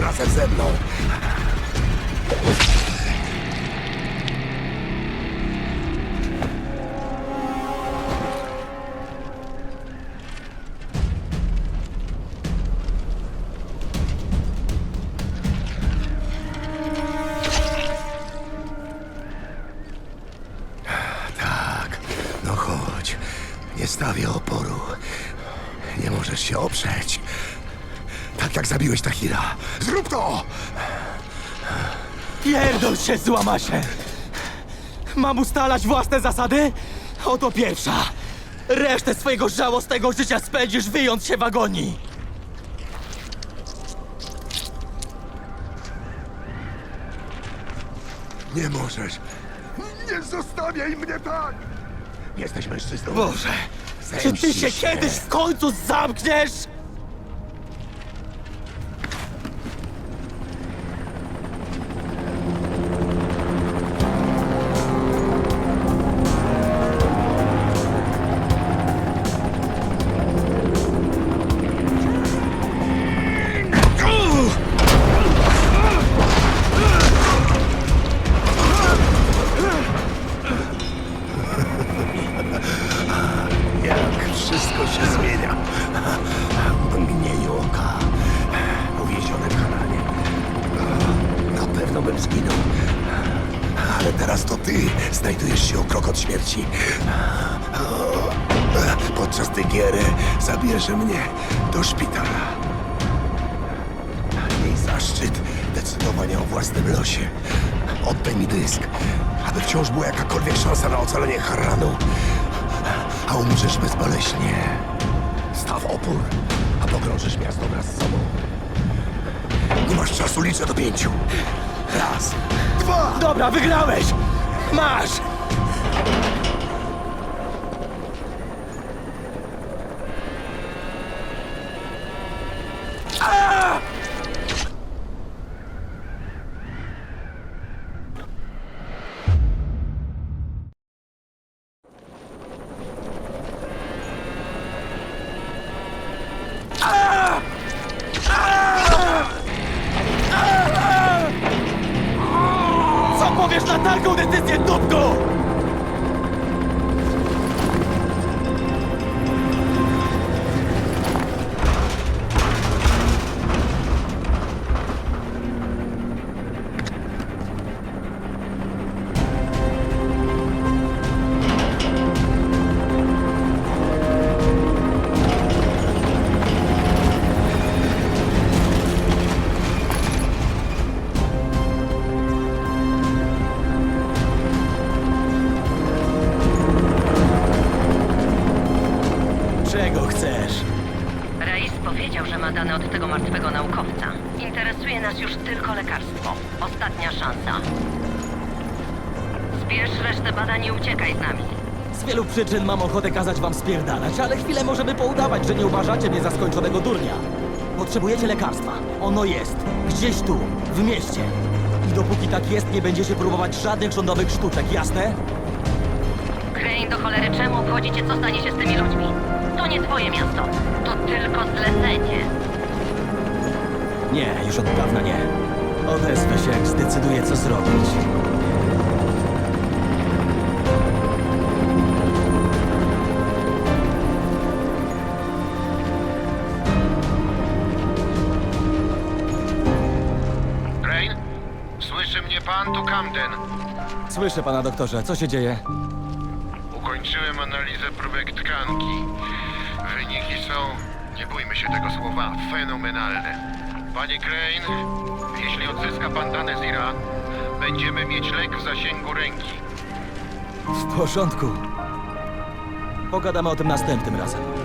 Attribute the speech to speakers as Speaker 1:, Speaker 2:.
Speaker 1: razem ze mną. Tak, no chodź. Nie stawię oporu. Nie możesz się oprzeć. Tak jak zabiłeś Tahira. Zrób to!
Speaker 2: Pierdol się, złamasie! Mam ustalać własne zasady? Oto pierwsza. Resztę swojego żałosnego życia spędzisz wyjąc się w agonii.
Speaker 1: Nie możesz. Nie zostawiaj mnie tak! Jesteś mężczyzną.
Speaker 2: Boże, czy ty się kiedyś w końcu zamkniesz?
Speaker 1: Się o krok od śmierci. Podczas tej giery zabierze mnie do szpitala. Jej zaszczyt decydowania o własnym losie. Oddaj mi dysk, aby wciąż była jakakolwiek szansa na ocalenie Harranu. A umrzesz bezboleśnie. Staw opór, a pogrążysz miasto wraz z sobą. Nie masz czasu, liczę do pięciu. Raz, dwa,
Speaker 2: Dobra, wygrałeś! Masz! Co powiesz na taką decyzję, dupku?
Speaker 3: Reis powiedział, że ma dane od tego martwego naukowca. Interesuje nas już tylko lekarstwo. Ostatnia szansa. Zbierz resztę badań i uciekaj z nami.
Speaker 2: Z wielu przyczyn mam ochotę kazać wam spierdalać, ale chwilę możemy poudawać, że nie uważacie mnie za skończonego durnia. Potrzebujecie lekarstwa. Ono jest. Gdzieś tu, w mieście. I dopóki tak jest, nie będziecie próbować żadnych rządowych sztuczek, jasne?
Speaker 3: Crane, do cholery, czemu obchodzicie, co stanie się z tymi ludźmi? To nie twoje miasto. Tylko zlecenie.
Speaker 2: Nie, już od dawna nie. Odezwę się, jak zdecyduję, co zrobić.
Speaker 4: Rain? Słyszy mnie pan? Tu Camden.
Speaker 2: Słyszę pana doktorze, co się dzieje?
Speaker 4: Ukończyłem analizę próbek tkanki. Nie bójmy się tego słowa, fenomenalne. Panie Crane, jeśli odzyska pan dane Zira, będziemy mieć lek w zasięgu ręki.
Speaker 2: W porządku. Pogadamy o tym następnym razem.